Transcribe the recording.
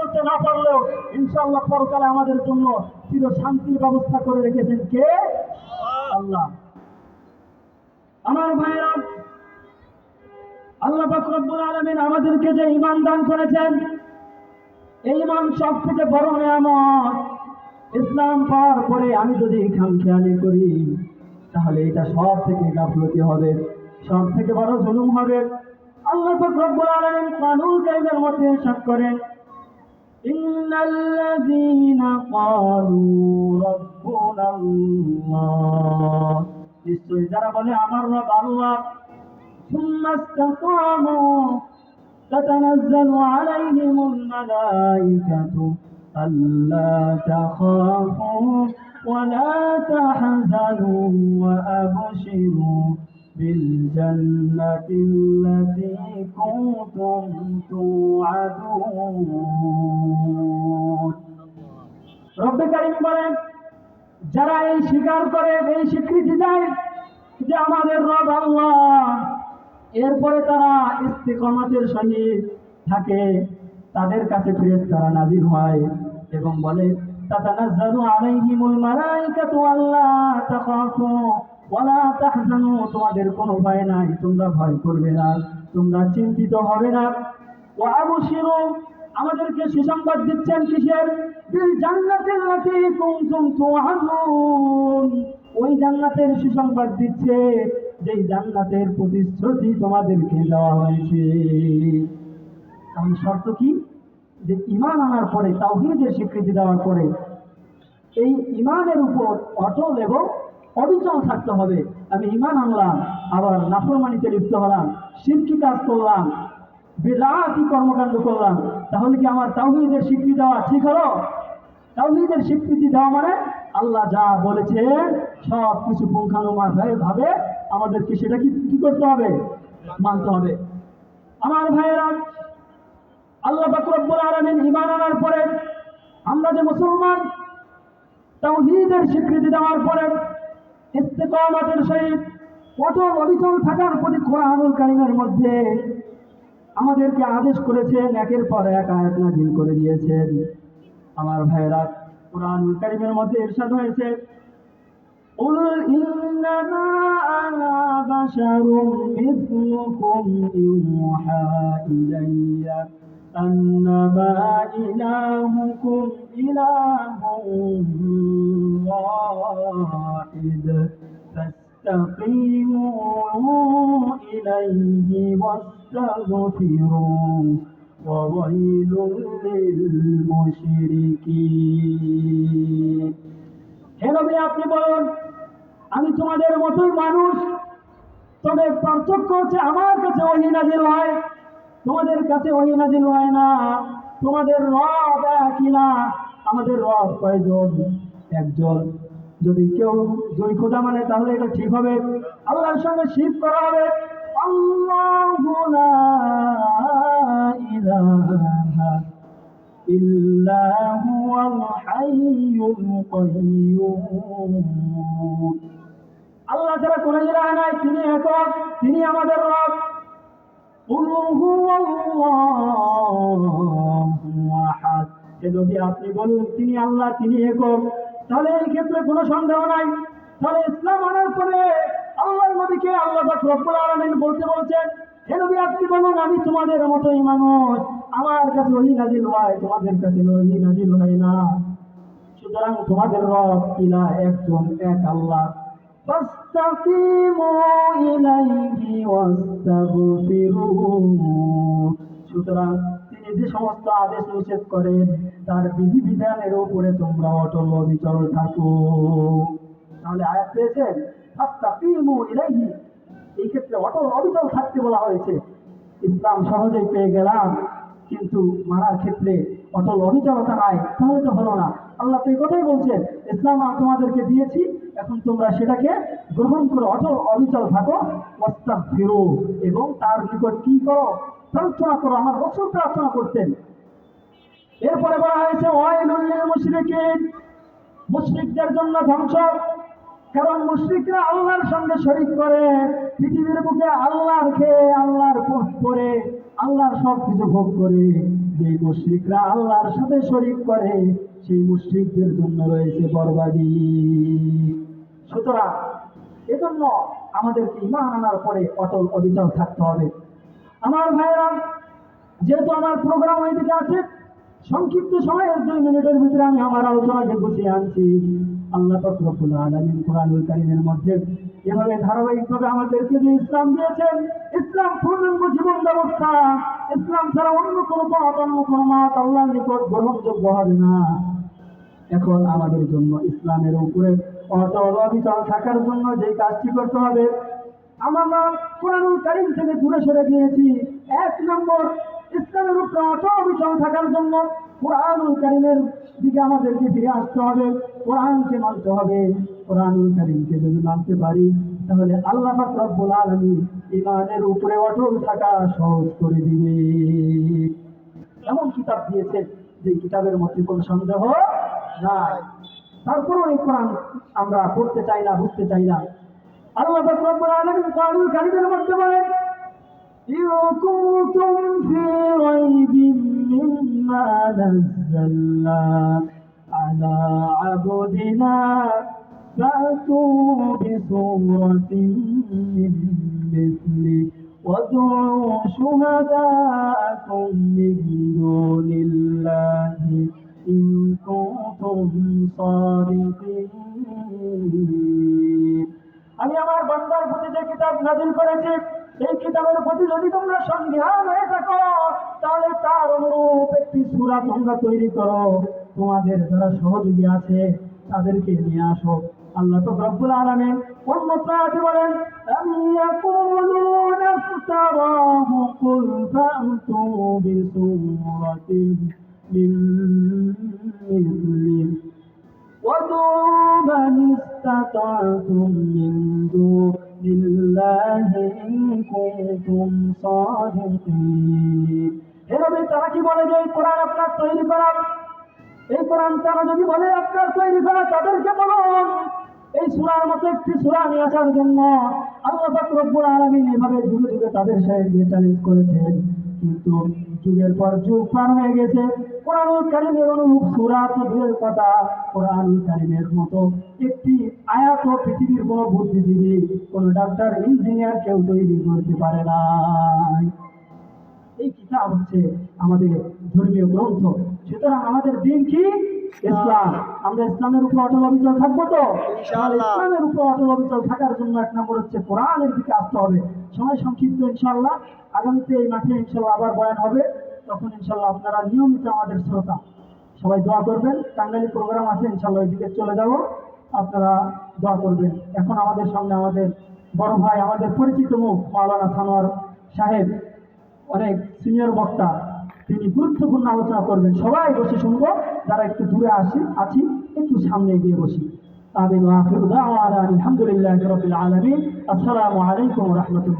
করতে না পারলেও ইনশাআল্লাহ পরকালে আমাদের জন্য চির শান্তির ব্যবস্থা করে রেখেছেন কে? আল্লাহ। আমার ভাইরা, আল্লাহ পাক রব্বুল আলামিন আমাদেরকে যে ঈমান দান করেছেন, এই ঈমান সব থেকে বড় নিয়ামত। ইসলাম পাওয়ার পরে আমি যদি খামখেয়ালি করি, তাহলে এটা সব থেকে গাফলতি হবে সব থেকে বড় জুলুম হবে। আল্লাহ রব্বুল আলামিন কানুন কাইমের মধ্যে ইরশাদ করেন إن الذين قالوا ربنا الله নিশ্চয়ই যারা বলে আমার রব আল্লাহ ثم استقاموا تتنزل عليهم الملائكة ألا تخافوا ولا تحزنوا وأبشروا بالجنة التي كنتم توعدون রব্বে কারিম বলেন যারা এই স্বীকার করে এই স্বীকৃতি দেয় যে আমাদের রব আল্লাহ এরপরে তারা ইস্তিকমাতের সহিত থাকে তাদের কাছে ফিরেজ তারা নাজির হয় এবং বলে তাতানাজ্জালু আলাইহিমুল মালাইকাতু আল্লা তাখাফু ওয়ালা তাহজানু, তোমাদের কোনো ভয় নাই, তোমরা ভয় করবে না, তোমরা চিন্তিত হবে না। ওয়া আবশিরু আমাদেরকে সুসংবাদ দিচ্ছেন কিসের? বিল জান্নাতিল লাতী কুনতুম ওই জান্নাতের সুসংবাদ দিচ্ছে, যেই জান্নাতের প্রতিশ্রুতি তোমাদেরকে দেওয়া হয়েছে। তাহলে শর্ত কি? যে ইমান আনার পরে, তাওহীদের স্বীকৃতি দেওয়ার পরে, এই ইমানের উপর অটল এবং অবিচল থাকতে হবে। আমি ইমান আনলাম, আবার নাফরমানিতে লিপ্ত হলাম, শিরকি কাজ করলাম, বেদাতি কর্মকাণ্ড করলাম। তাহলে কি আমার তাওহীদের স্বীকৃতি দেওয়া ঠিক হলো? তাওহীদের স্বীকৃতি দেওয়া মানে আল্লাহ যা বলেছেন, সব কিছু পুঙ্খানুমান ভাবে আমাদেরকে সেটা কি কি করতে হবে? মানতে হবে। আমার ভাইয়েরা, আল্লাহ পাক রব্বুল আলামিন ঈমান আনার পরে আমরা যে মুসলমান, তাওহীদের স্বীকৃতি দেওয়ার পরে ইস্তেকামাতের সহিত কঠোর অবিচল থাকার প্রতি কোরআনুল কারিমের মধ্যে আমাদেরকে আদেশ করেছেন একের পর এক আয়াত নাজিল করে দিয়েছেন আমার ভাইয়েরা কোরআনুল কারিমের মধ্যে ইরশাদ হয়েছে قل إنما أنا بشر مثلكم يوحى إلي أنما إلهكم إله واحد فاستقيموا إليه واستغفروا وويل للمشركين হে নবী আপনি বলুন আমি তোমাদের মতোই মানুষ তবে পার্থক্য হচ্ছে আমার কাছে ওহি নাজিল হয় তোমাদের কাছে ওই নাজিল হয় না। তোমাদের রব না। আমাদের রব কয়জন? একজন। যদি কেউ যদি খোদা মানে তাহলে এটা ঠিক হবে। আল্লাহর সঙ্গে শীত করা হবে। আল্লাহ ছাড়া কোনো ইলাহ নাই। তিনি একক। তিনি আমাদের রব। قل هو الله أحد এ নবী আপনি বলুন তিনি আল্লাহ তিনি একক তাহলে এই ক্ষেত্রে কোনো সন্দেহ নাই তাহলে ইসলাম আনার পরে আল্লাহর নবীকে আল্লাহ পাক রব্বুল আলামিন বলতে বলছেন হে নবী আপনি বলুন আমি তোমাদের মতোই মানুষ আমার কাছে ওই নাজিল হয় তোমাদের কাছে ওই নাজিল হয় না সুতরাং তোমাদের রব ইলা একজন এক আল্লাহ ফাস্তাকিমু ইলাইহি ওয়াস্তাগফিরুহ সুতরাং তিনি যে সমস্ত আদেশ নিষেধ করেন, তার বিধিবিধানের উপরে তোমরা অটল অবিচল থাকো। তাহলে আয়াত পেয়েছেন এই ক্ষেত্রে অটল অবিচল থাকতে বলা হয়েছে। ইসলাম সহজেই পেয়ে গেলাম। কিন্তু মারার ক্ষেত্রে অটল অবিচলতা নাই তাহলে তো হলো না। আল্লাহ তো এই কথাই বলছেন, ইসলাম আমি তোমাদেরকে দিয়েছি, এখন তোমরা সেটাকে গ্রহণ করে, অটল অবিচল থাকো অস্তাক ফিরো এবং তার নিকট কি করো? প্রার্থনা করো, আমার রসুল প্রার্থনা করতেন। এরপরে বলা হয়েছে ওয়াইলুল্লিল মুশরিকিন মুশরিকদের জন্য ধ্বংস। কারণ মুশরিকরা আল্লাহর সঙ্গে শরিক করে, পৃথিবীর বুকে আল্লাহর খেয়ে, আল্লাহর করে আল্লাহর সব কিছু ভোগ করে যে মুশ্রিকরা আল্লাহর সাথে শরিক করে, সেই মুশ্রিকদের জন্য রয়েছে বরবাদি। সুতরাং এজন্য আমাদেরকে ইমান আনার পরে অটল অবিচল থাকতে হবে। আমার ভাইয়েরা, যেহেতু আমার প্রোগ্রাম ওইদিকে আছে, সংক্ষিপ্ত সময়ের দুই মিনিটের ভিতরে আমি আমার আলোচনাকে গুছিয়ে আনছি। আল্লাহ ফকরবুল আলমিন কোরআনুল কারিমের মধ্যে এভাবে ধারাবাহিকভাবে আমাদেরকে যে ইসলাম দিয়েছেন ইসলাম পূর্ণাঙ্গ জীবন ব্যবস্থা, ইসলাম ছাড়া অন্য কোনো পথ, অন্য কোনো মত নিকট গ্রহণযোগ্য হবে না। এখন আমাদের জন্য ইসলামের উপরে অটল থাকার জন্য যে কাজটি করতে হবে, আমরা কোরআনুল কারিম থেকে দূরে সরে গিয়েছি। এক নম্বর, ইসলামের উপরে অটল অবিচল থাকার জন্য কোরআনুল কারিমের দিকে আমাদেরকে ফিরে আসতে হবে, কোরআনকে মানতে হবে। কোরআনুল কারিমকে যদি মানতে পারি, তাহলে আল্লাহ রব্বুল আলামিন ইমানের উপরে অটল থাকা সহজ করে দিবে। এমন কিতাব দিয়েছে যে কিতাবের মধ্যে কোনো সন্দেহ নাই। তারপরেও এই কোরআন আমরা পড়তে চাই না, বুঝতে চাই না। আল্লাহ আবার আলামিন কোরআনুল কারীমের মধ্যে বলেন ইউকুতুম ফি রাইবিন মিম্মা আবদিনা فأتوا بسورة من مثله وادعوا شهداءكم من دون الله إن كنتم صادقين আমি আমার বান্দার প্রতি যে কিতাব নাজিল করেছি এই কিতাবের প্রতি যদি তোমরা সন্ধিহান হয়ে থাকো তাহলে তার অনুরূপ একটি সূরা তোমরা তৈরি করো তোমাদের যারা সহযোগী আছে তাদেরকে নিয়ে আসো আল্লাহ তো রব্বুল আলামিন অন্যত্র আছে বলেন আমি ইয়াকুলুনা ইফতারাহু কুল ফা'তু বিসূরাতিন মিন মিসলিহি وادعوا من استطعتم من دون الله إن كنتم صادقين এভাবে তারা কি বলে যে এই কোরআন আপনার তৈরি করা এই কোরআন তারা যদি বলে আপনার তৈরি করা তাদেরকে বলুন এই সুরার মতো একটি সুরা নিয়ে আসার জন্য আল্লাহ পাক রব্বুল আলামিন এভাবে যুগে যুগে তাদের সাথে চ্যালেঞ্জ করেছেন। কিন্তু যুগের পর যুগ পার হয়ে গেছে। কোরআনুল কারিমের অনুরূপ সুরা তো দূরের কথা। কোরআনুল কারিমের মতো একটি আয়াত পৃথিবীর কোনো বুদ্ধিজীবী, কোনো ডাক্তার ইঞ্জিনিয়ার কেউ তৈরি করতে পারে না এই কিতাব হচ্ছে আমাদের ধর্মীয় গ্রন্থ। সুতরাং আমাদের দিন কি? ইসলাম। আমরা ইসলামের উপর অটল অবিচল থাকব তো? ইসলামের উপর অটল অবিচল থাকার জন্য এক নম্বর হচ্ছে কোরআনের দিকে আসতে হবে। সময় সংক্ষিপ্ত ইনশাল্লাহ আগামীতে এই মাঠে ইনশাল্লাহ আবার বয়ান হবে। তখন ইনশাল্লাহ আপনারা নিয়মিত আমাদের শ্রোতা। সবাই দোয়া করবেন। টাঙ্গালি প্রোগ্রাম আছে ইনশাল্লাহ ওইদিকে চলে যাব। আপনারা দোয়া করবেন। এখন আমাদের সামনে আমাদের বড় ভাই আমাদের পরিচিত মুখ মাওলানা সানোয়ার সাহেব অনেক সিনিয়র বক্তা। তিনি গুরুত্বপূর্ণ আলোচনা করবেন। সবাই বসে শুনব, যারা একটু দূরে আসি, আছি, একটু সামনে গিয়ে বসি। আলহামদুলিল্লাহ রাব্বিল আলামিন। আসসালামু আলাইকুম রাহমাতুল্লাহ।